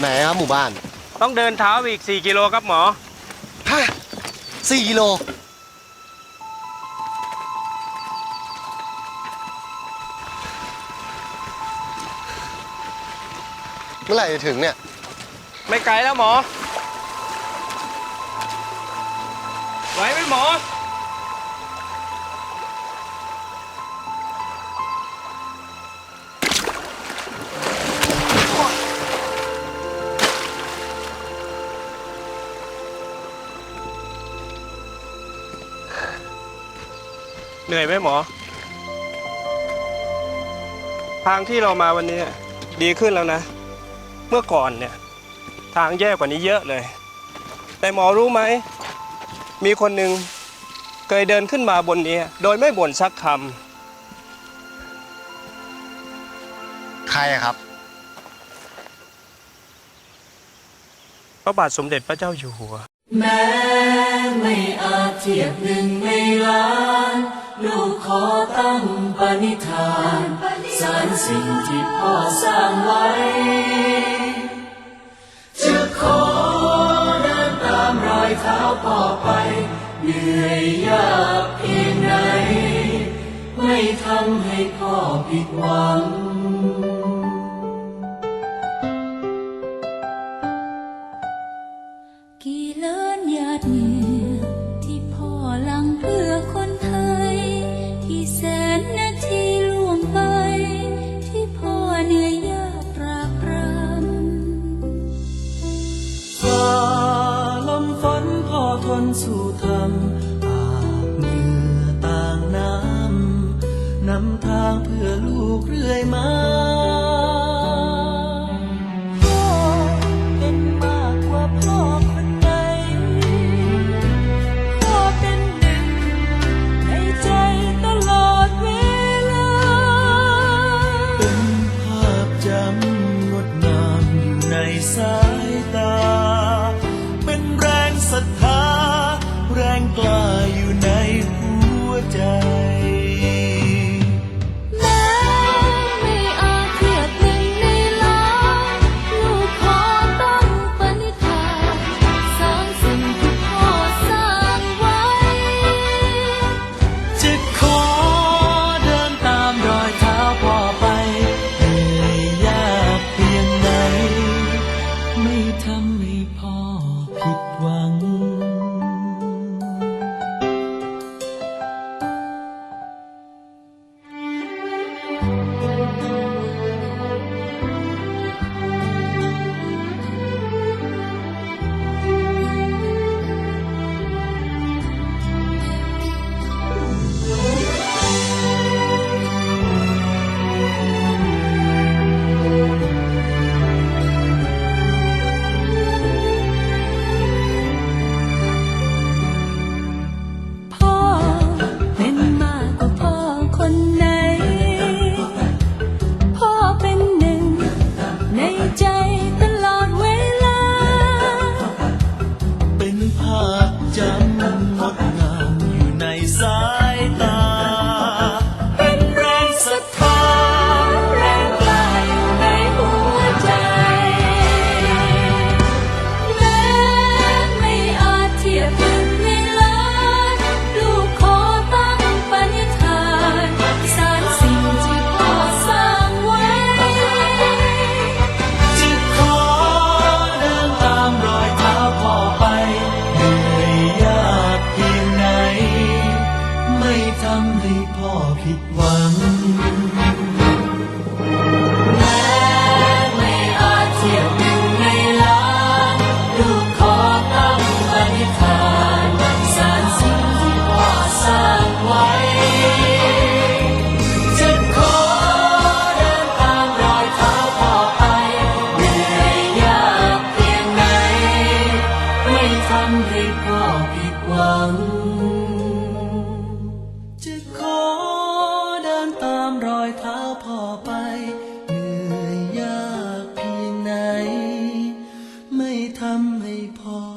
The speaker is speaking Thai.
ไหนครับหมู่บ้านต้องเดินเท้าอีก 4 กิโลครับหมอ ฮะสี่กิโล เมื่อไหร่จะถึงเนี่ย ไม่ไกลแล้วหมอ ไหวไหมหมอ เหนื่อยไหมหมอ ทางที่เรามาวันนี้ดีขึ้นแล้วนะ เมื่อก่อนเนี่ย ทางแย่กว่านี้เยอะเลย แต่หมอรู้ไหม มีคนหนึ่งเคยเดินขึ้นมาบนนี้ โดยไม่บ่นสักคใครอะครับำพระบาทสมเด็จพระเจ้าอยู่หัว แม้ไม่อาจเทียบหนึ่งในล้าน ลูกขอตั้งปณิธาน สารสิ่งที่พ่อสร้างไว้ จะขอเดินตามรอยเท้าพ่อไป เหนื่อยยากเพียงไหน ไม่ทำให้พ่อผิดหวังกี่เลินหยาดเหงื่อางเพื่อลูกเรื่อยมา พอ